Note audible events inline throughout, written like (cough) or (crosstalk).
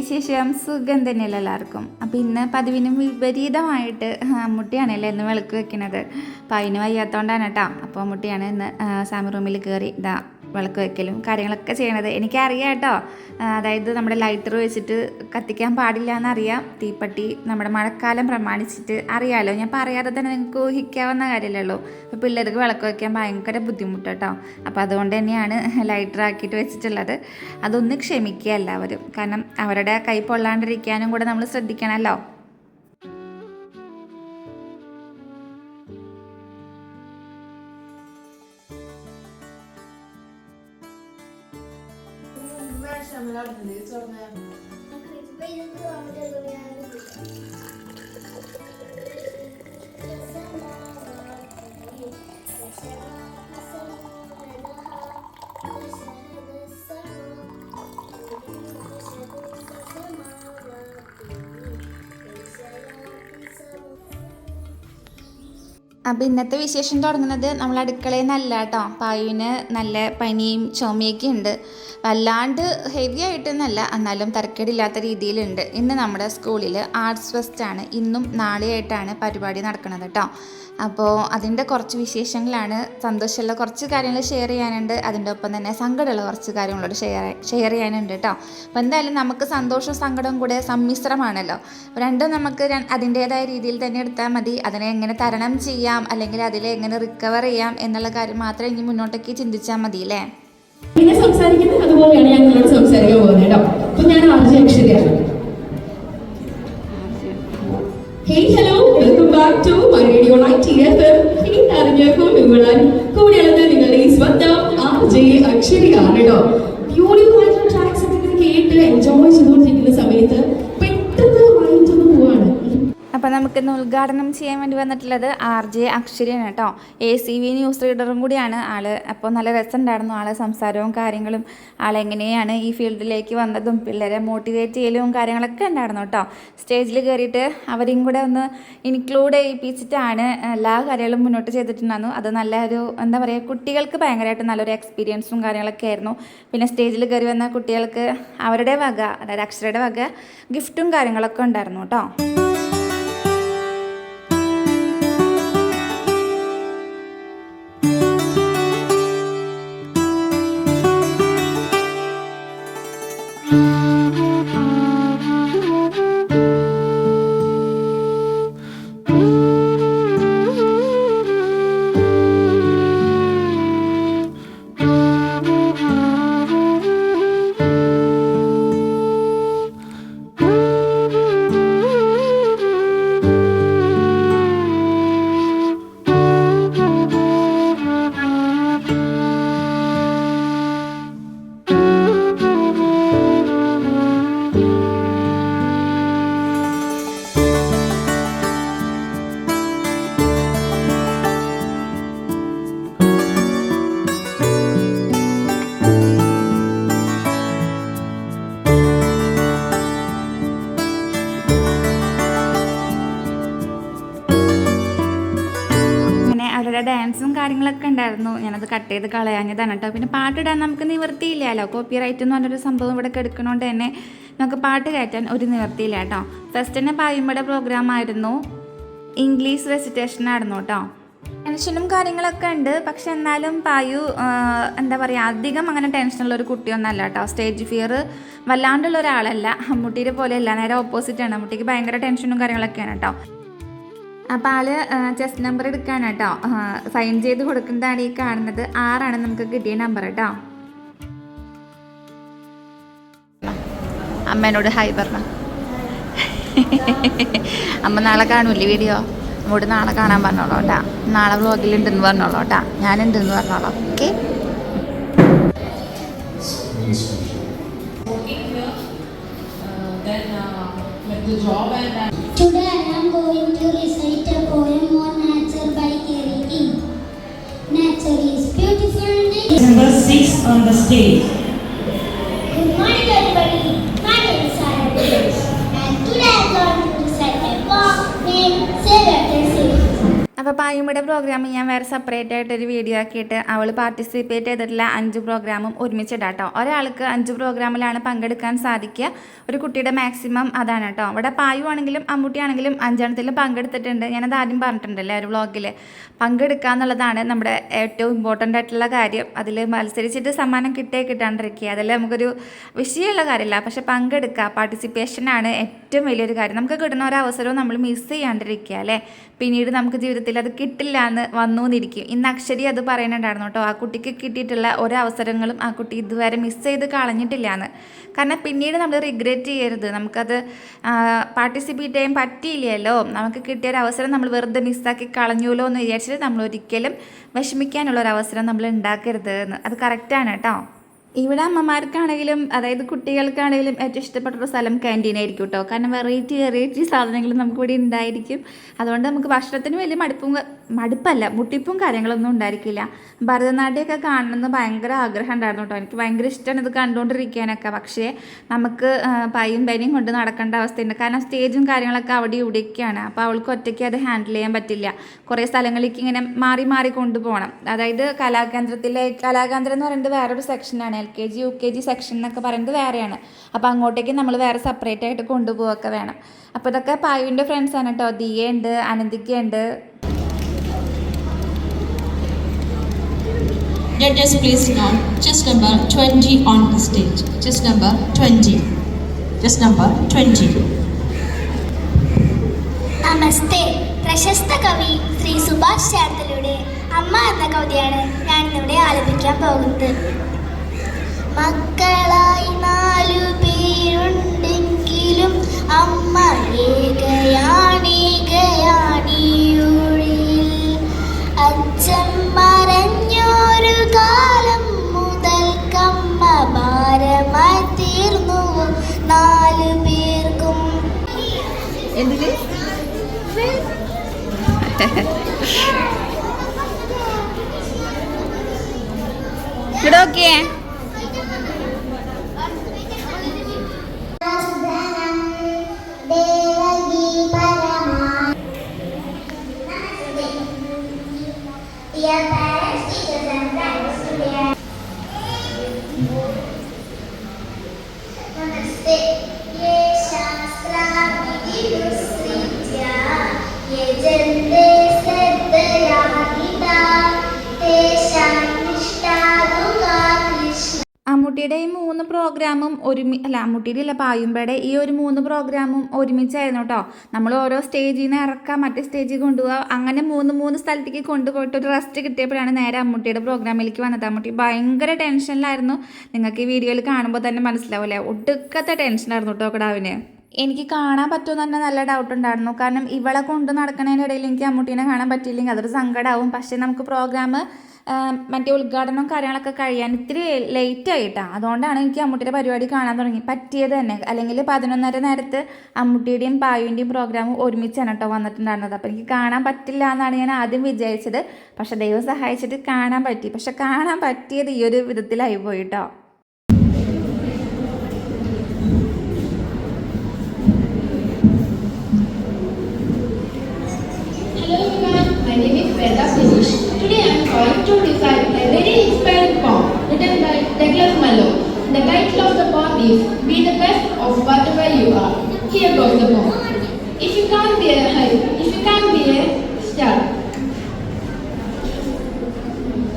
വിശേഷം? സുഖം തന്നെയല്ല എല്ലാവർക്കും. അപ്പം ഇന്ന് പതിവിനും വിപരീതമായിട്ട് അമ്മുട്ടിയാണല്ലേ ഇന്ന് വിളക്ക് വെക്കുന്നത് അപ്പം അതിന് വയ്യാത്തതുകൊണ്ടാണ് കേട്ടോ. അപ്പോൾ അമ്മുട്ടിയാണ് ഇന്ന് സാമി റൂമിൽ കയറി ഇതാ വിളക്ക് വയ്ക്കലും കാര്യങ്ങളൊക്കെ ചെയ്യണത്. എനിക്കറിയാം കേട്ടോ അതായത് നമ്മുടെ ലൈറ്റർ വെച്ചിട്ട് കത്തിക്കാൻ പാടില്ല എന്നറിയാം തീപ്പട്ടി നമ്മുടെ മഴക്കാലം പ്രമാണിച്ചിട്ട് അറിയാമല്ലോ ഞാൻ പറയാതെ തന്നെ നിങ്ങൾക്ക് ഊഹിക്കാവുന്ന കാര്യമല്ലേ ഉള്ളൂ. അപ്പോൾ പിള്ളേർക്ക് വിളക്ക് വയ്ക്കാൻ ഭയങ്കര ബുദ്ധിമുട്ട് കേട്ടോ അപ്പോൾ അതുകൊണ്ട് തന്നെയാണ് ലൈറ്റർ ആക്കിയിട്ട് വെച്ചിട്ടുള്ളത്. അതൊന്ന് ക്ഷമിക്കുക എല്ലാവരും. കാരണം അവരുടെ കൈ പൊള്ളാണ്ടിരിക്കാനും കൂടെ നമ്മൾ ശ്രദ്ധിക്കണമല്ലോ. അപ്പോൾ ഇന്നത്തെ വിശേഷം തുടങ്ങുന്നത് നമ്മൾ അടുക്കളയിൽ നിന്നല്ല കേട്ടോ. പായുവിന് നല്ല പനിയും ചുമയൊക്കെ ഉണ്ട്. വല്ലാണ്ട് ഹെവി ആയിട്ടൊന്നല്ല എന്നാലും തരക്കേടില്ലാത്ത രീതിയിലുണ്ട്. ഇന്ന് നമ്മുടെ സ്കൂളിൽ ആർട്സ് ഫെസ്റ്റ് ആണ്. ഇന്നും നാളെയായിട്ടാണ് പരിപാടി നടക്കുന്നത് കേട്ടോ. അപ്പോൾ അതിന്റെ കുറച്ച് വിശേഷങ്ങളാണ്. സന്തോഷമുള്ള കുറച്ച് കാര്യങ്ങൾ ഷെയർ ചെയ്യാനുണ്ട്. അതിന്റെ ഒപ്പം തന്നെ സങ്കടമുള്ള കുറച്ച് കാര്യങ്ങളോട് ഷെയർ ഷെയർ ചെയ്യാനുണ്ട് കേട്ടോ. അപ്പോൾ എന്തായാലും നമുക്ക് സന്തോഷവും സങ്കടവും കൂടെ സമ്മിശ്രമാണല്ലോ. രണ്ടും നമുക്ക് അതിന്റേതായ രീതിയിൽ തന്നെ എടുത്താൽ മതി. അതിനെ എങ്ങനെ തരണം ചെയ്യാം അല്ലെങ്കിൽ അതിലെ എങ്ങനെ റിക്കവർ ചെയ്യാം എന്നുള്ള കാര്യം മാത്രം ഇനി മുന്നോട്ടേക്ക് ചിന്തിച്ചാൽ മതി അല്ലേ? പിന്നെ സംസാരിക്കുന്നത് അതുപോലെയാണ് ഞാൻ നിങ്ങളോട് സംസാരിക്കാൻ പോകുന്നത് കേട്ടോ. അപ്പൊ ഞാൻ RJ അക്ഷരയാണ്. Hey hello welcome back to my radio night FM ഇനി അറിഞ്ഞ കൂട്ടുകൂടാൻ കൂടെയുള്ളത് നിങ്ങളുടെ ഈ സ്വന്തം ആർ അക്ഷരിയാണ് കേട്ടോ. ബ്യൂട്ടിഫുൾ ആയിട്ടുള്ള ട്രാക്സ് ഒക്കെ കേട്ട് എൻജോയ് ചെയ്തുകൊണ്ടിരിക്കുന്ന സമയത്ത് നമുക്കിന്ന് ഉദ്ഘാടനം ചെയ്യാൻ വേണ്ടി വന്നിട്ടുള്ളത് ആർ ജെ അക്ഷരയാണ് കേട്ടോ. എ സി വി ന്യൂസ് റീഡറും കൂടിയാണ് ആൾ. അപ്പോൾ നല്ല രസമുണ്ടായിരുന്നു ആളെ സംസാരവും കാര്യങ്ങളും. ആളെങ്ങനെയാണ് ഈ ഫീൽഡിലേക്ക് വന്നതും പിള്ളേരെ മോട്ടിവേറ്റ് ചെയ്യലും കാര്യങ്ങളൊക്കെ ഉണ്ടായിരുന്നു കേട്ടോ. സ്റ്റേജിൽ കയറിയിട്ട് അവരെയും കൂടെ ഒന്ന് ഇൻക്ലൂഡ് ചെയ്യിപ്പിച്ചിട്ടാണ് എല്ലാ കാര്യങ്ങളും മുന്നോട്ട് ചെയ്തിട്ടുണ്ടായിരുന്നു അത് നല്ല ഒരു എന്താ പറയുക കുട്ടികൾക്ക് ഭയങ്കരമായിട്ട് നല്ലൊരു എക്സ്പീരിയൻസും കാര്യങ്ങളൊക്കെ ആയിരുന്നു. പിന്നെ സ്റ്റേജിൽ കയറി വന്ന കുട്ടികൾക്ക് അവരുടെ വക അതായത് അക്ഷരയുടെ വക ഗിഫ്റ്റും കാര്യങ്ങളൊക്കെ ഉണ്ടായിരുന്നു കേട്ടോ. അങ്ങനെ ഡാൻസും കാര്യങ്ങളൊക്കെ ഉണ്ടായിരുന്നു. ഞാനത് കട്ട് ചെയ്ത് കളയാഞ്ഞതാണ് കേട്ടോ പിന്നെ പാട്ടിടാൻ നമുക്ക് നിവർത്തിയില്ലല്ലോ കോപ്പി റൈറ്റ് എന്ന് പറഞ്ഞൊരു സംഭവം ഇവിടെ എടുക്കണോണ്ട് തന്നെ നമുക്ക് പാട്ട് കയറ്റാൻ ഒരു നിവർത്തിയില്ല കേട്ടോ ഫസ്റ്റ് തന്നെ പായുമ്പയുടെ പ്രോഗ്രാം ആയിരുന്നു. ഇംഗ്ലീഷ് റെസിറ്റേഷൻ ആയിരുന്നു കേട്ടോ ടെൻഷനും കാര്യങ്ങളൊക്കെ ഉണ്ട്. പക്ഷെ എന്നാലും പായു എന്താ പറയുക അധികം അങ്ങനെ ടെൻഷനുള്ള ഒരു കുട്ടിയൊന്നല്ല കേട്ടോ സ്റ്റേജ് ഫിയർ വല്ലാണ്ടുള്ള ഒരാളല്ല. അമ്മൂട്ടീരെ പോലെയല്ല നേരെ ഓപ്പോസിറ്റ് ആണ്. അമ്മുട്ടിക്ക് ഭയങ്കര ടെൻഷനും കാര്യങ്ങളൊക്കെയാണ് കേട്ടോ അപ്പോൾ ആൾ ചെസ്റ്റ് നമ്പർ എടുക്കാനാണ് കേട്ടോ സൈൻ ചെയ്ത് കൊടുക്കുന്നതാണ് ഈ കാണുന്നത്. ആറാണ് നമുക്ക് കിട്ടിയ നമ്പർ കേട്ടോ അമ്മേനോട് ഹായ് പറഞ്ഞ. അമ്മ നാളെ കാണൂല്ലേ വീഡിയോ അമ്മോട് നാളെ കാണാൻ പറഞ്ഞോളൂ കേട്ടാ നാളെ വ്ളോഗിലുണ്ടെന്ന് പറഞ്ഞോളൂ കേട്ടാ ഞാനുണ്ടെന്ന് പറഞ്ഞോളൂ. Okay Today I am going to six on the stage. പായുമ്മയുടെ പ്രോഗ്രാം ഞാൻ വേറെ സെപ്പറേറ്റ് ആയിട്ട് ഒരു വീഡിയോ ആക്കിയിട്ട് അവൾ പാർട്ടിസിപ്പേറ്റ് ചെയ്തിട്ടുള്ള അഞ്ച് പ്രോഗ്രാമും ഒരുമിച്ചിടാം കേട്ടോ ഒരാൾക്ക് അഞ്ച് പ്രോഗ്രാമിലാണ് പങ്കെടുക്കാൻ സാധിക്കുക. ഒരു കുട്ടിയുടെ മാക്സിമം അതാണ് കേട്ടോ. അവിടെ പായു ആണെങ്കിലും അമ്മൂട്ടിയാണെങ്കിലും അഞ്ചെണ്ണത്തിലും പങ്കെടുത്തിട്ടുണ്ട്. ഞാനത് ആദ്യം പറഞ്ഞിട്ടുണ്ടല്ലേ ഒരു വ്ളോഗിൽ പങ്കെടുക്കുക എന്നുള്ളതാണ് നമ്മുടെ ഏറ്റവും ഇമ്പോർട്ടന്റ് ആയിട്ടുള്ള കാര്യം. അതിൽ മത്സരിച്ചിട്ട് സമ്മാനം കിട്ടേ കിട്ടാണ്ടിരിക്കുക. അതല്ലേ നമുക്കൊരു വിഷയമുള്ള കാര്യമില്ല. പക്ഷെ പങ്കെടുക്കുക പാർട്ടിസിപ്പേഷനാണ് ഏറ്റവും വലിയൊരു കാര്യം. നമുക്ക് കിട്ടുന്ന ഒരു അവസരവും നമ്മൾ മിസ് ചെയ്യാണ്ടിരിക്കുക അല്ലേ? പിന്നീട് നമുക്ക് ജീവിതത്തിൽ അത് കിട്ടില്ല എന്ന് വന്നു എന്നിരിക്കും ഇന്ന് അക്ഷരി അത് പറയുന്നുണ്ടായിരുന്നു കേട്ടോ. ആ കുട്ടിക്ക് കിട്ടിയിട്ടുള്ള അവസരങ്ങളും ആ കുട്ടി ഇതുവരെ മിസ് ചെയ്ത് കളഞ്ഞിട്ടില്ല എന്ന്. കാരണം പിന്നീട് നമ്മൾ റിഗ്രറ്റ് ചെയ്യരുത്. നമുക്കത് പാർട്ടിസിപ്പേറ്റ് ചെയ്യാൻ പറ്റിയില്ലല്ലോ. നമുക്ക് കിട്ടിയ ഒരു അവസരം നമ്മൾ വെറുതെ മിസ്സാക്കി കളഞ്ഞുല്ലോ എന്ന് വിചാരിച്ചിട്ട് നമ്മൾ ഒരിക്കലും വിഷമിക്കാനുള്ള ഒരു അവസരം നമ്മൾ ഉണ്ടാക്കരുത് എന്ന്. അത് കറക്റ്റാണ് കേട്ടോ. ഇവിടെ അമ്മമാർക്കാണെങ്കിലും അതായത് കുട്ടികൾക്കാണെങ്കിലും ഏറ്റവും ഇഷ്ടപ്പെട്ട ഒരു സ്ഥലം ക്യാന്റീൻ ആയിരിക്കും കേട്ടോ കാരണം വെറൈറ്റി വെറൈറ്റി സാധനങ്ങൾ നമുക്കിവിടെ ഉണ്ടായിരിക്കും. അതുകൊണ്ട് നമുക്ക് ഭക്ഷണത്തിന് വലിയ മടുപ്പും മടുപ്പല്ല മുട്ടിപ്പും കാര്യങ്ങളൊന്നും ഉണ്ടായിരിക്കില്ല. ഭരതനാട്യമൊക്കെ കാണണമെന്ന് ഭയങ്കര ആഗ്രഹം ഉണ്ടായിരുന്നു കേട്ടോ എനിക്ക് ഭയങ്കര ഇഷ്ടമാണ് ഇത് കണ്ടുകൊണ്ടിരിക്കാനൊക്കെ. പക്ഷേ നമുക്ക് പയ്യും പൈയും പനിയും കൊണ്ട് നടക്കേണ്ട അവസ്ഥയുണ്ട്. കാരണം സ്റ്റേജും കാര്യങ്ങളൊക്കെ അവിടെ ഇവിടെയൊക്കെയാണ്. അപ്പോൾ അവൾക്ക് ഒറ്റയ്ക്ക് അത് ഹാൻഡിൽ ചെയ്യാൻ പറ്റില്ല. കുറേ സ്ഥലങ്ങളിലേക്ക് ഇങ്ങനെ മാറി മാറി കൊണ്ടുപോകണം. അതായത് കലാകേന്ദ്രത്തിലെ കലാകേന്ദ്രം എന്ന് പറയുന്നത് വേറൊരു സെക്ഷനാണ് L K G U K G section എന്നൊക്കെ പറയുന്നത് വേറെയാണ് അപ്പോൾ അങ്ങോട്ടേക്ക് നമ്മൾ വേറെ സെപ്പറേറ്റ് ആയിട്ട് കൊണ്ടുപോവുകയൊക്കെ വേണം അപ്പോൾ ഇതൊക്കെ പായുവിന്റെ ഫ്രണ്ട്സാണ് കേട്ടോ ദിയ ഉണ്ട് അനന്തിക്ക ഉണ്ട് Judges, please note, just number 20 on the stage. Just number 20. Just number 20. നമസ്തേ പ്രശസ്ത കവി ശ്രീ സുഭാഷ് ചാത്തലയുടെ അമ്മ എന്ന കവിതയാണ് ഞാനിന്നിവിടെ ആലപിക്കാൻ പോകുന്നത് മക്കളായി നാലു പേരുണ്ടെങ്കിലും അമ്മ ഏകയാണേകയാണിയൂഴിൽ. അച്ഛൻ മറഞ്ഞൊരു കാലം ഭാരമായി തീർന്നു നാലു പേർക്കും? എന്തിൽ? (laughs) ഇവിടെ Thank you. ഒരുമി അല്ല അമ്മൂട്ടിയുടെ അല്ല പായുമ്പയുടെ ഈ ഒരു മൂന്ന് പ്രോഗ്രാമും ഒരുമിച്ചായിരുന്നു കേട്ടോ നമ്മൾ ഓരോ സ്റ്റേജിൽ നിന്ന് ഇറക്കാം മറ്റേ സ്റ്റേജിൽ കൊണ്ടുപോകുക അങ്ങനെ മൂന്ന് മൂന്ന് സ്ഥലത്തേക്ക് കൊണ്ടുപോയിട്ട് ഒരു റെസ്റ്റ് കിട്ടിയപ്പോഴാണ് നേരെ അമ്മൂട്ടിയുടെ പ്രോഗ്രാമിലേക്ക് വന്നത്. അമ്മൂട്ടി ഭയങ്കര ടെൻഷനിലായിരുന്നു. നിങ്ങൾക്ക് ഈ വീഡിയോയിൽ കാണുമ്പോൾ തന്നെ മനസ്സിലാവില്ലേ? ഒടുക്കത്തെ ടെൻഷനായിരുന്നു കേട്ടോ കിടാവിന്. എനിക്ക് കാണാൻ പറ്റുമെന്ന് തന്നെ നല്ല ഡൗട്ട് ഉണ്ടായിരുന്നു. കാരണം ഇവളെ കൊണ്ട് നടക്കുന്നതിനിടയിൽ എനിക്ക് അമ്മൂട്ടീനെ കാണാൻ പറ്റിയില്ലെങ്കിൽ അതൊരു സങ്കടമാവും പക്ഷേ നമുക്ക് പ്രോഗ്രാം മറ്റേ ഉദ്ഘാടനവും കാര്യങ്ങളൊക്കെ കഴിയാൻ ഇത്തിരി ലേറ്റ് ആയിട്ടാണ് അതുകൊണ്ടാണ് എനിക്ക് അമ്മൂട്ടിയുടെ പരിപാടി കാണാൻ തുടങ്ങി. പറ്റിയത് തന്നെ. അല്ലെങ്കിൽ പതിനൊന്നര നേരത്ത് അമ്മൂട്ടിയുടെയും പായുവിന്റെയും പ്രോഗ്രാം ഒരുമിച്ചാണ് കേട്ടോ വന്നിട്ടുണ്ടായിരുന്നത്. അപ്പോൾ എനിക്ക് കാണാൻ പറ്റില്ല എന്നാണ് ഞാൻ ആദ്യം വിചാരിച്ചത്. പക്ഷെ ദൈവം സഹായിച്ചിട്ട് കാണാൻ പറ്റി. പക്ഷെ കാണാൻ പറ്റിയത് ഈ ഒരു വിധത്തിലായി പോയി കേട്ടോ Hello Today I to recite a uh, very inspiring poem written by Douglas Mallow. The title of the poem is Be the best of whatever you are. Here goes the poem. If you can't be a high, if you can't be a star,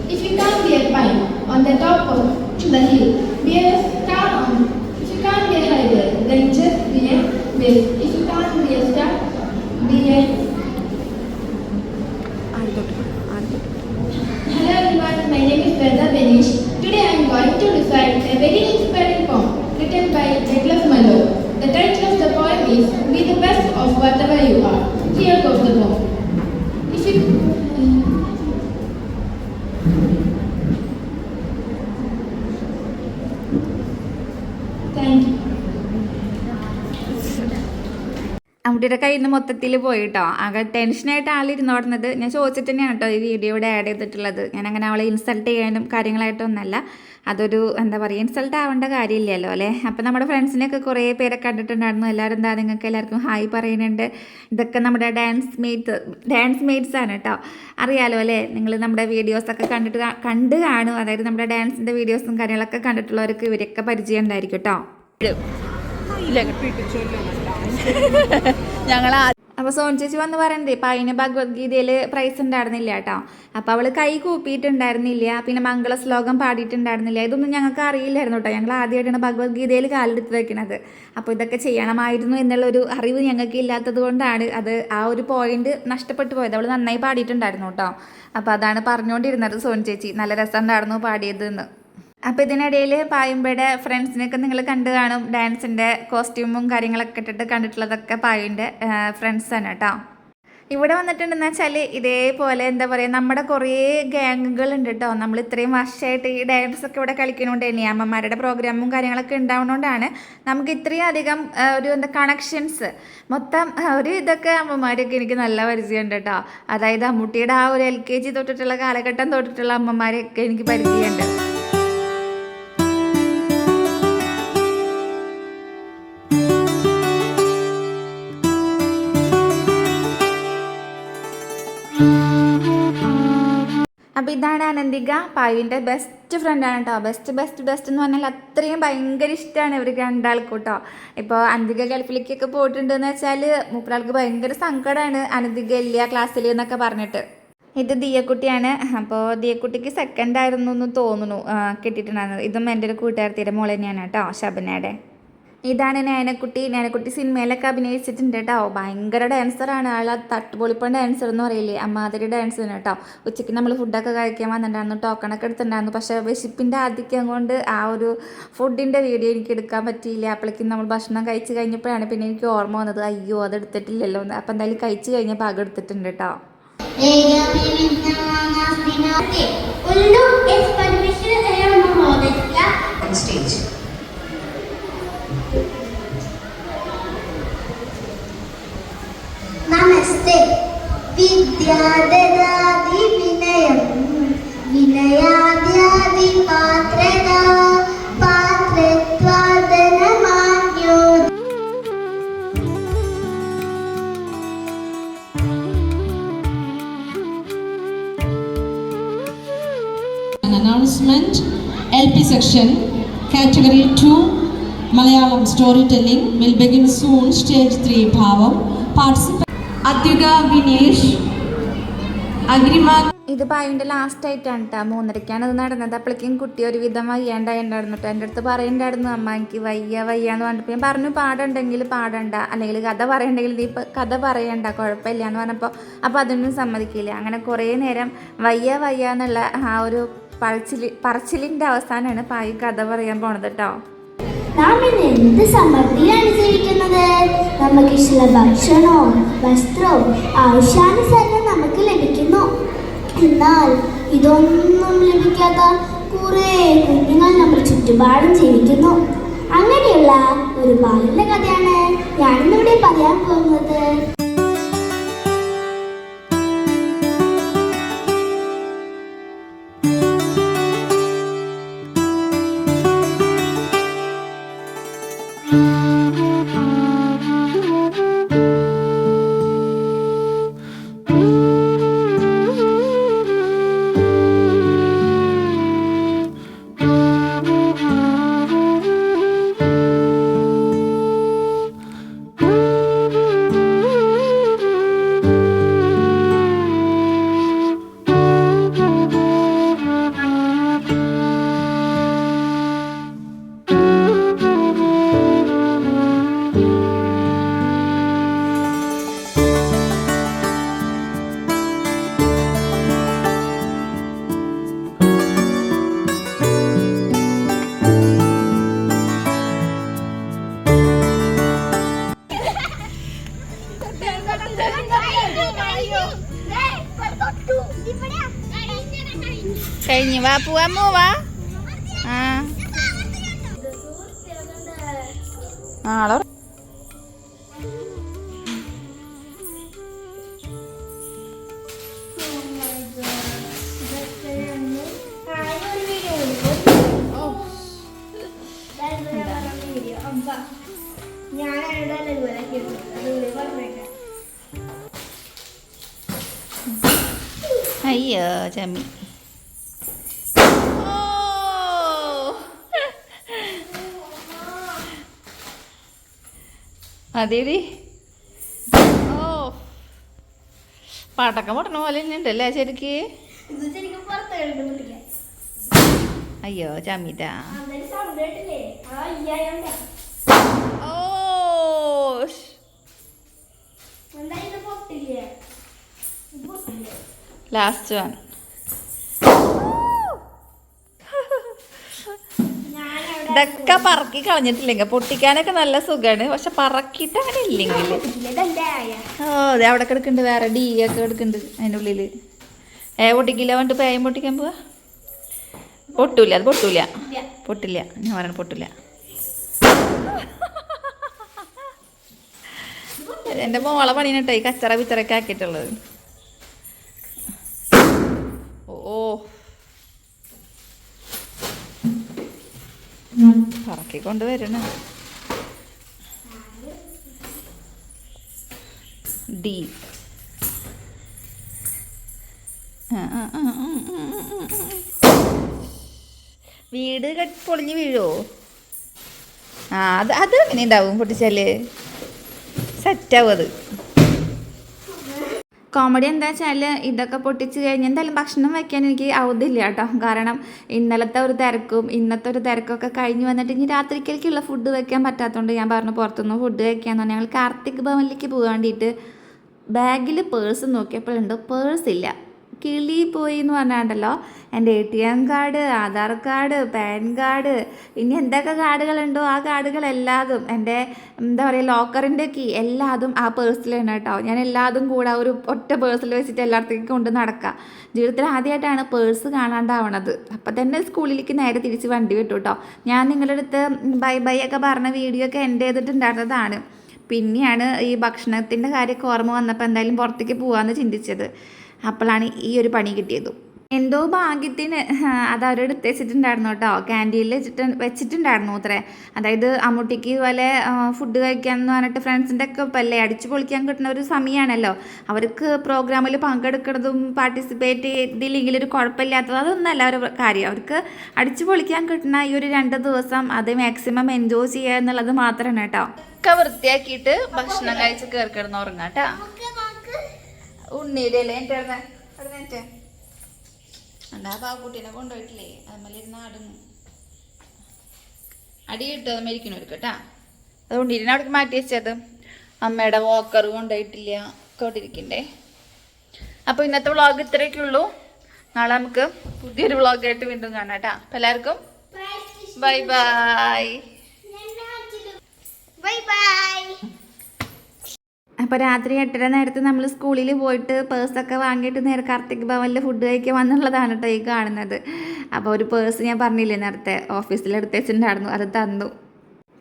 if you can't be a pine on the top of the hill, be a star on. If you can't be a highway, then just be a wave. If you can't be a star, be a അമ്മൂട്ടിയുടെ കയ്യിൽ നിന്ന് മൊത്തത്തിൽ പോയിട്ടോ. ആകെ ടെൻഷനായിട്ട് ആളിരുന്നോടുന്നത് ഞാൻ ചോദിച്ചിട്ട് തന്നെയാണ് കേട്ടോ ഈ വീഡിയോ ഇവിടെ ആഡ് ചെയ്തിട്ടുള്ളത്. ഞാൻ അങ്ങനെ അവളെ ഇൻസൾട്ട് ചെയ്യാനും കാര്യങ്ങളായിട്ടൊന്നല്ല അതൊരു എന്താ പറയുക ഇൻസൾട്ട് ആവേണ്ട കാര്യമില്ലല്ലോ അല്ലേ? അപ്പോൾ നമ്മുടെ ഫ്രണ്ട്സിനെയൊക്കെ കുറേ പേരെ കണ്ടിട്ടുണ്ടായിരുന്നു. എല്ലാവരും എന്താ നിങ്ങൾക്ക് എല്ലാവർക്കും ഹായ് പറയുന്നുണ്ട്. ഇതൊക്കെ നമ്മുടെ ഡാൻസ് മേറ്റ്സ് ഡാൻസ് മേറ്റ്സ് ആണ് കേട്ടോ അറിയാലോ അല്ലേ? നിങ്ങൾ നമ്മുടെ വീഡിയോസൊക്കെ കണ്ടിട്ട് കണ്ട് കാണും. അതായത് നമ്മുടെ ഡാൻസിന്റെ വീഡിയോസും കാര്യങ്ങളൊക്കെ കണ്ടിട്ടുള്ളവർക്ക് ഇവരൊക്കെ പരിചയം ഉണ്ടായിരിക്കും കേട്ടോ (laughs) ഞങ്ങൾ അപ്പോൾ സോൺ ചേച്ചി വന്ന് പറയണ്ടേ ഇപ്പം അതിന് പ്രൈസ് ഉണ്ടായിരുന്നില്ല കേട്ടോ അപ്പോൾ അവൾ കൈ കൂപ്പിയിട്ടുണ്ടായിരുന്നില്ല പിന്നെ മംഗള ശ്ലോകം പാടിയിട്ടുണ്ടായിരുന്നില്ല. ഇതൊന്നും ഞങ്ങൾക്ക് അറിയില്ലായിരുന്നു കേട്ടോ ഞങ്ങൾ ആദ്യമായിട്ടാണ് ഭഗവത്ഗീതയിൽ കാലെടുത്ത് വെക്കുന്നത് അപ്പോൾ ഇതൊക്കെ ചെയ്യണമായിരുന്നു എന്നുള്ളൊരു അറിവ് ഞങ്ങൾക്ക് ഇല്ലാത്തത് കൊണ്ടാണ് അത് ആ ഒരു പോയിന്റ് നഷ്ടപ്പെട്ടു പോയത്. അവൾ നന്നായി പാടിയിട്ടുണ്ടായിരുന്നു കേട്ടോ അപ്പോൾ അതാണ് പറഞ്ഞുകൊണ്ടിരുന്നത് സോൺ ചേച്ചി. നല്ല രസമുണ്ടായിരുന്നു പാടിയത് എന്ന് അപ്പോൾ ഇതിനിടയിൽ പായുമ്പയുടെ ഫ്രണ്ട്സിനെയൊക്കെ നിങ്ങൾ കണ്ടു കാണും. ഡാൻസിന്റെ കോസ്റ്റ്യൂമും കാര്യങ്ങളൊക്കെ ഇട്ടിട്ട് കണ്ടിട്ടുള്ളതൊക്കെ പായുന്റെ ഫ്രണ്ട്സാണ് കേട്ടോ ഇവിടെ വന്നിട്ടുണ്ടെന്ന് വെച്ചാൽ ഇതേപോലെ എന്താ പറയുക നമ്മുടെ കുറേ ഗ്യാങ്ങുകൾ ഉണ്ട് കേട്ടോ നമ്മൾ ഇത്രയും വർഷമായിട്ട് ഈ ഡാൻസ് ഒക്കെ ഇവിടെ കളിക്കണോണ്ട് തന്നെ അമ്മമാരുടെ പ്രോഗ്രാമും കാര്യങ്ങളൊക്കെ ഉണ്ടാവുന്നതുകൊണ്ടാണ് നമുക്ക് ഇത്രയും അധികം ഒരു എന്താ കണക്ഷൻസ് മൊത്തം ഒരു ഇതൊക്കെ അമ്മമാരൊക്കെ എനിക്ക് നല്ല പരിചയമുണ്ട് കേട്ടോ അതായത് അമ്മൂട്ടിയുടെ ആ ഒരു എൽ കെ ജി തൊട്ടിട്ടുള്ള കാലഘട്ടം തൊട്ടിട്ടുള്ള അമ്മമാരെയൊക്കെ എനിക്ക് പരിചയമുണ്ട് ഇതാണ് അനന്തിക. പായുവിന്റെ ബെസ്റ്റ് ഫ്രണ്ടാണ് കേട്ടോ ബെസ്റ്റ് ബെസ്റ്റ് ബെസ്റ്റ് എന്ന് പറഞ്ഞാൽ അത്രയും ഭയങ്കര ഇഷ്ടമാണ് ഇവർ രണ്ടാൾക്കും കേട്ടോ ഇപ്പോൾ അന്തിക ഗൾഫിലേക്കൊക്കെ പോയിട്ടുണ്ടെന്ന് വെച്ചാൽ മൂപ്പരാൾക്ക് ഭയങ്കര സങ്കടമാണ് അനന്തിക ഇല്ല ക്ലാസ്സിൽ എന്നൊക്കെ പറഞ്ഞിട്ട്. ഇത് ദിയക്കുട്ടിയാണ്. അപ്പോൾ ദിയക്കുട്ടിക്ക് സെക്കൻഡ് ആയിരുന്നു എന്ന് തോന്നുന്നു കിട്ടിയിട്ടുണ്ടായിരുന്നത്. ഇതും എന്റെ ഒരു കൂട്ടുകാരത്തിയുടെ മോളെ തന്നെയാണ് കേട്ടോ ശബനയുടെ. ഇതാണ് നേനക്കുട്ടി നേനക്കുട്ടി സിനിമയിലൊക്കെ അഭിനയിച്ചിട്ടുണ്ട് കേട്ടോ. ഭയങ്കര ഡാൻസറാണ് ആൾ തട്ടുപൊളിപ്പൻ ഡാൻസർ എന്ന് പറയില്ലേ? അമ്മാതിരി ഡാൻസ് തന്നെ കേട്ടോ. ഉച്ചയ്ക്ക് നമ്മൾ ഫുഡൊക്കെ കഴിക്കാൻ വന്നിട്ടുണ്ടായിരുന്നു. ടോക്കണൊക്കെ എടുത്തിട്ടുണ്ടായിരുന്നു. പക്ഷേ വിശപ്പിന്റെ ആധിക്യം കൊണ്ട് ആ ഒരു ഫുഡിന്റെ വീഡിയോ എനിക്ക് എടുക്കാൻ പറ്റിയില്ല. അപ്പോഴേക്കും നമ്മൾ ഭക്ഷണം കഴിച്ച് കഴിഞ്ഞപ്പോഴാണ് പിന്നെ എനിക്ക് ഓർമ്മ വന്നത്. അയ്യോ അത് എടുത്തിട്ടില്ലല്ലോ എന്ന്. അപ്പോൾ എന്തായാലും കഴിച്ച് കഴിഞ്ഞപ്പോൾ ഭാഗം എടുത്തിട്ടുണ്ട് കേട്ടോ. വിദ്യാദദാതി വിനയം വിനയാദ്യാദി പാത്രത പാത്രത്വാദനമാന്യോ An announcement LP section, category 2, Malayalam storytelling will begin soon, stage 3 Bhavam. Participate Adyuga Vinesh, Agrima ഇത് പായിന്റെ ലാസ്റ്റ് ആയിട്ടാണ് കേട്ടോ മൂന്നരയ്ക്കാണ് ഇത് നടന്നത്. അപ്പോഴേക്കും കുട്ടി ഒരു വിധം വയ്യാണ്ടായിട്ടുണ്ടായിരുന്നു കേട്ടോ എന്റെ അടുത്ത് പറയണ്ടായിരുന്നു അമ്മ എനിക്ക് വയ്യ വയ്യ എന്ന് പറഞ്ഞപ്പോൾ ഞാൻ പറഞ്ഞു പാടുണ്ടെങ്കിൽ പാടണ്ട. അല്ലെങ്കിൽ കഥ പറയണ്ടെങ്കിൽ നീ ഇപ്പം കഥ പറയണ്ട. കുഴപ്പമില്ല എന്ന് പറഞ്ഞപ്പോൾ അപ്പോൾ അതൊന്നും സമ്മതിക്കില്ല. അങ്ങനെ കുറേ നേരം വയ്യ വയ്യ എന്നുള്ള ആ ഒരു പറച്ചിൽ പറച്ചിലിന്റെ അവസാനമാണ് പായി കഥ പറയാൻ പോണത് കേട്ടോ നാം ഇന്ന് എന്ത് സമൃദ്ധിയാണ് ജീവിക്കുന്നത്? നമുക്കിഷ്ടമുള്ള ഭക്ഷണവും വസ്ത്രവും ആവശ്യാനുസരണം നമുക്ക് ലഭിക്കുന്നു എന്നാൽ ഇതൊന്നും ലഭിക്കാത്ത കുറേ കുഞ്ഞുങ്ങൾ നമ്മുടെ ചുറ്റുപാടും ജീവിക്കുന്നു. അങ്ങനെയുള്ള ഒരു ബാലന്റെ കഥയാണ് ഞാനിന്നിവിടെ പറയാൻ പോകുന്നത്. വമ്മു വാ ആ ആളോ അയ്യോ ചമ്മി അതേടി ഓ. പാട്ടൊക്കെ പൊട്ടണ പോലെ തന്നെ ഉണ്ടല്ലേ ശരിക്ക്? അയ്യോ ചമ്മിത ഓ. ലാസ്റ്റ് വൺ ഇതൊക്കെ പറക്കി കളഞ്ഞിട്ടില്ലെങ്കിൽ പൊട്ടിക്കാനൊക്കെ നല്ല സുഖമാണ് പക്ഷെ പറക്കിയിട്ട് അങ്ങനെ ഇല്ലെങ്കിൽ ഓ അതെ അവിടെ കിടക്കുന്നുണ്ട് വേറെ ഡി ഒക്കെ കിടക്കുന്നുണ്ട് അതിന്റെ ഉള്ളിൽ ഏ പൊട്ടിക്കില്ല വേണ്ട പേയും പൊട്ടിക്കാൻ പോവാ? പൊട്ടൂല അത് പൊട്ടൂല. പൊട്ടില്ല. ഞാൻ പറയണ പൊട്ടില്ല എന്റെ മോളെ പണീനട്ടോ ഈ കച്ചറ പിച്ചറൊക്കെ ആക്കിയിട്ടുള്ളത് ഓ പറക്കിക്കൊണ്ട് കൊണ്ടുവരണം ഡി. വീട് കട്ടി പൊളിഞ്ഞ് വീഴോ? ആ അത് അത് എങ്ങനെ ഉണ്ടാവും പൊട്ടിച്ചാൽ? സെറ്റാവും അത്. കോമഡി എന്താ വെച്ചാൽ ഇതൊക്കെ പൊട്ടിച്ച് കഴിഞ്ഞ് എന്തായാലും ഭക്ഷണം വയ്ക്കാൻ എനിക്ക് അവധില്ല കേട്ടോ. കാരണം ഇന്നലത്തെ ഒരു തിരക്കും ഇന്നത്തെ ഒരു തിരക്കൊക്കെ കഴിഞ്ഞ് വന്നിട്ട് ഇനി രാത്രിക്കലേക്കുള്ള ഫുഡ് വെക്കാൻ പറ്റാത്തതുകൊണ്ട് ഞാൻ പറഞ്ഞു പുറത്തുനിന്ന് ഫുഡ് വയ്ക്കാന്ന് പറഞ്ഞാൽ ഞങ്ങൾ കാർത്തിക് ഭവനിലേക്ക് പോകാൻ വേണ്ടിയിട്ട് ബാഗിൽ പേഴ്സ് നോക്കിയപ്പോഴുണ്ട് പേഴ്സ് ഇല്ല. കിളി പോയി എന്ന് പറഞ്ഞാണ്ടല്ലോ. എന്റെ A T M card Aadhaar card PAN card ഇനി എന്തൊക്കെ കാർഡുകളുണ്ടോ ആ കാർഡുകളെല്ലാതും എന്റെ എന്താ പറയുക ലോക്കറിന്റെ കീ എല്ലാതും ആ പേഴ്സിലാണ് കേട്ടോ. ഞാൻ എല്ലാതും കൂടെ ഒരു ഒറ്റ പേഴ്സിൽ വെച്ചിട്ട് എല്ലായിടത്തേക്കും കൊണ്ട് നടക്കുക. ജീവിതത്തിൽ ആദ്യമായിട്ടാണ് പേഴ്സ് കാണാണ്ടാവണത്. അപ്പം തന്നെ സ്കൂളിലേക്ക് നേരെ തിരിച്ച് വണ്ടി വിട്ടു കേട്ടോ. ഞാൻ നിങ്ങളുടെ അടുത്ത് ബൈ ബൈ ഒക്കെ പറഞ്ഞ വീഡിയോ ഒക്കെ എന്റെ ചെയ്തിട്ടുണ്ടായിരുന്നതാണ് പിന്നെയാണ് ഈ ഭക്ഷണത്തിന്റെ കാര്യമൊക്കെ ഓർമ്മ വന്നപ്പോൾ എന്തായാലും പുറത്തേക്ക് പോകാമെന്ന് ചിന്തിച്ചത്. അപ്പോഴാണ് ഈ ഒരു പണി കിട്ടിയത്. എന്തോ ഭാഗ്യത്തിന് അത് അവരോട് എത്തിച്ചിട്ടുണ്ടായിരുന്നു കേട്ടോ. ക്യാന്റീനിൽ വെച്ചിട്ട് വെച്ചിട്ടുണ്ടായിരുന്നു അത്രേ. അതായത് അമ്മൂട്ടിക്ക് പോലെ ഫുഡ് കഴിക്കാൻ എന്ന് പറഞ്ഞിട്ട് ഫ്രണ്ട്സിന്റെ ഒക്കെ ഇപ്പം അല്ലേ അടിച്ചു പൊളിക്കാൻ കിട്ടുന്ന ഒരു സമയമാണല്ലോ അവർക്ക് പ്രോഗ്രാമിൽ പങ്കെടുക്കുന്നതും പാർട്ടിസിപ്പേറ്റ് ചെയ്തില്ലെങ്കിൽ ഒരു കുഴപ്പമില്ലാത്തത് അതൊന്നല്ല ഒരു കാര്യം. അവർക്ക് അടിച്ചു പൊളിക്കാൻ കിട്ടുന്ന ഈ ഒരു രണ്ട് ദിവസം അത് മാക്സിമം എൻജോയ് ചെയ്യുക എന്നുള്ളത് മാത്രമാണ് കേട്ടോ. ഒക്കെ വൃത്തിയാക്കിയിട്ട് ഭക്ഷണം കഴിച്ച് കയറി കിടന്ന് ഉറങ്ങാം കേട്ടോ. ഉണ്ണിയുടെ അല്ലേ എന്റെ അണ്ടാ പാവക്കുട്ടീനെ കൊണ്ടുപോയിട്ടില്ലേ? അതുമ്മലിരുന്ന് ആടുന്നു. അടി കിട്ടും അത് മരിക്കണവർക്ക് കേട്ടാ. അതുകൊണ്ട് ഇരുന്ന് അവിടേക്ക് മാറ്റി വെച്ചത്. അമ്മയുടെ വോക്കർ കൊണ്ടുപോയിട്ടില്ല. കൊണ്ടിരിക്കണ്ടേ അപ്പോൾ ഇന്നത്തെ വ്ളോഗ് ഇത്രയൊക്കെ ഉള്ളൂ. നാളെ നമുക്ക് പുതിയൊരു വ്ളോഗായിട്ട് വീണ്ടും കാണാം കേട്ടാ. അപ്പം എല്ലാവർക്കും ബൈ ബൈ ബൈ ബൈ അപ്പോൾ രാത്രി എട്ടര നേരത്ത് നമ്മൾ സ്കൂളിൽ പോയിട്ട് പേഴ്സൊക്കെ വാങ്ങിയിട്ട് നേരെ കാർത്തിക് ഭവനിൽ ഫുഡ് കഴിക്കാൻ വന്നുള്ളതാണ് കേട്ടോ ഈ കാണുന്നത്. അപ്പോൾ ഒരു പേഴ്സ് ഞാൻ പറഞ്ഞില്ലേ നേരത്തെ ഓഫീസിൽ എടുത്ത് അത് തന്നു.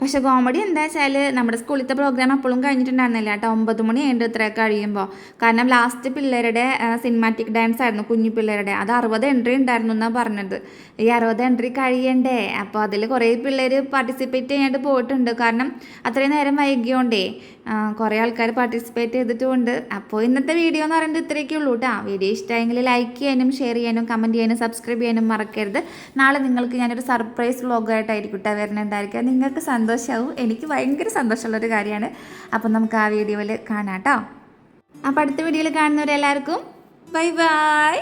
പക്ഷെ കോമഡി എന്താ വെച്ചാൽ നമ്മുടെ സ്കൂളിലത്തെ പ്രോഗ്രാം അപ്പോഴും കഴിഞ്ഞിട്ടുണ്ടായിരുന്നില്ല കേട്ടോ ഒമ്പത് മണി കഴിഞ്ഞിട്ട് ഇത്ര കഴിയുമ്പോൾ കാരണം ലാസ്റ്റ് പിള്ളേരുടെ സിനിമാറ്റിക് ഡാൻസ് ആയിരുന്നു കുഞ്ഞു പിള്ളേരുടെ. അത് അറുപത് എൻട്രി ഉണ്ടായിരുന്നു എന്നാണ് പറഞ്ഞത്. ഈ അറുപത് എൻട്രി കഴിയണ്ടേ? അപ്പോൾ അതിൽ കുറേ പിള്ളേർ പാർട്ടിസിപ്പേറ്റ് ചെയ്യാണ്ട് പോയിട്ടുണ്ട്. കാരണം അത്രയും നേരം വൈകിയോണ്ടേ. കുറേ ആൾക്കാർ പാർട്ടിസിപ്പേറ്റ് ചെയ്തിട്ടുമുണ്ട്. അപ്പോൾ ഇന്നത്തെ വീഡിയോ എന്ന് പറയുന്നത് ഇത്രയൊക്കെ ഉള്ളൂ കേട്ടോ വീഡിയോ ഇഷ്ടമായെങ്കിൽ ലൈക്ക് ചെയ്യാനും ഷെയർ ചെയ്യാനും കമന്റ് ചെയ്യാനും സബ്സ്ക്രൈബ് ചെയ്യാനും മറക്കരുത്. നാളെ നിങ്ങൾക്ക് ഞാനൊരു സർപ്രൈസ് വ്ളോഗായിട്ടായിരിക്കും കേട്ടോ വരുന്നുണ്ടായിരിക്കുക നിങ്ങൾക്ക് സന്തോഷമാവും എനിക്ക് ഭയങ്കര സന്തോഷമുള്ളൊരു കാര്യമാണ്. അപ്പം നമുക്ക് ആ വീഡിയോയിൽ കാണാം കേട്ടോ അപ്പോൾ അടുത്ത വീഡിയോയിൽ കാണുന്നവരെല്ലാവർക്കും ബൈ ബൈ